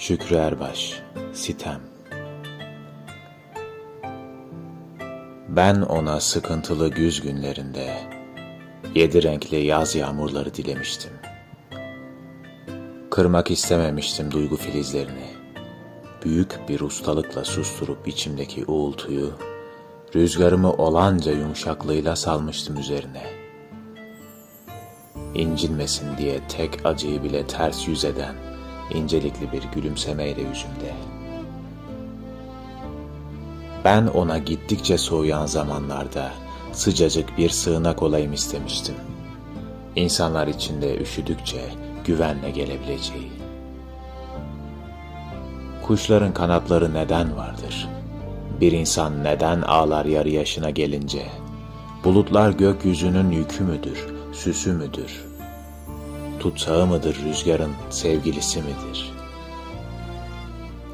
Şükrü Erbaş, Sitem Ben ona sıkıntılı güz günlerinde yedi renkli yaz yağmurları dilemiştim. Kırmak istememiştim duygu filizlerini. Büyük bir ustalıkla susturup içimdeki uğultuyu, rüzgarımı olanca yumuşaklığıyla salmıştım üzerine. İncinmesin diye tek acıyı bile ters yüz eden incelikli bir gülümsemeyle yüzümde. Ben ona gittikçe soğuyan zamanlarda sıcacık bir sığınak olayım istemiştim. İnsanlar içinde üşüdükçe güvenle gelebileceği. Kuşların kanatları neden vardır? Bir insan neden ağlar yarı yaşına gelince? Bulutlar gökyüzünün yükü müdür, süsü müdür? Tutsağı mıdır rüzgarın sevgilisi midir?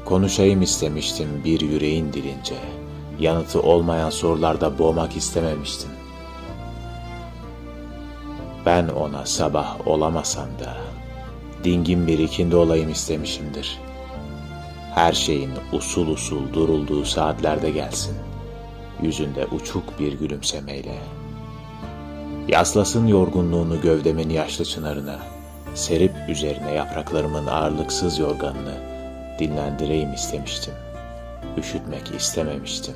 Konuşayım istemiştim bir yüreğin dilince. Yanıtı olmayan sorularda boğmak istememiştim. Ben ona sabah olamasam da dingin bir ikindi olayım istemişimdir. Her şeyin usul usul durulduğu saatlerde gelsin. Yüzünde uçuk bir gülümsemeyle. Yaslasın yorgunluğunu gövdemin yaşlı çınarına. Serip üzerine yapraklarımın ağırlıksız yorganını dinlendireyim istemiştim. Üşütmek istememiştim.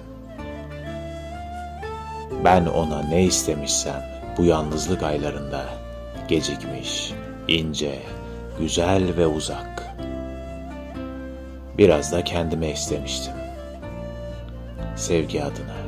Ben ona ne istemişsem bu yalnızlık aylarında gecikmiş, ince, güzel ve uzak. Biraz da kendime istemiştim. Sevgi adına.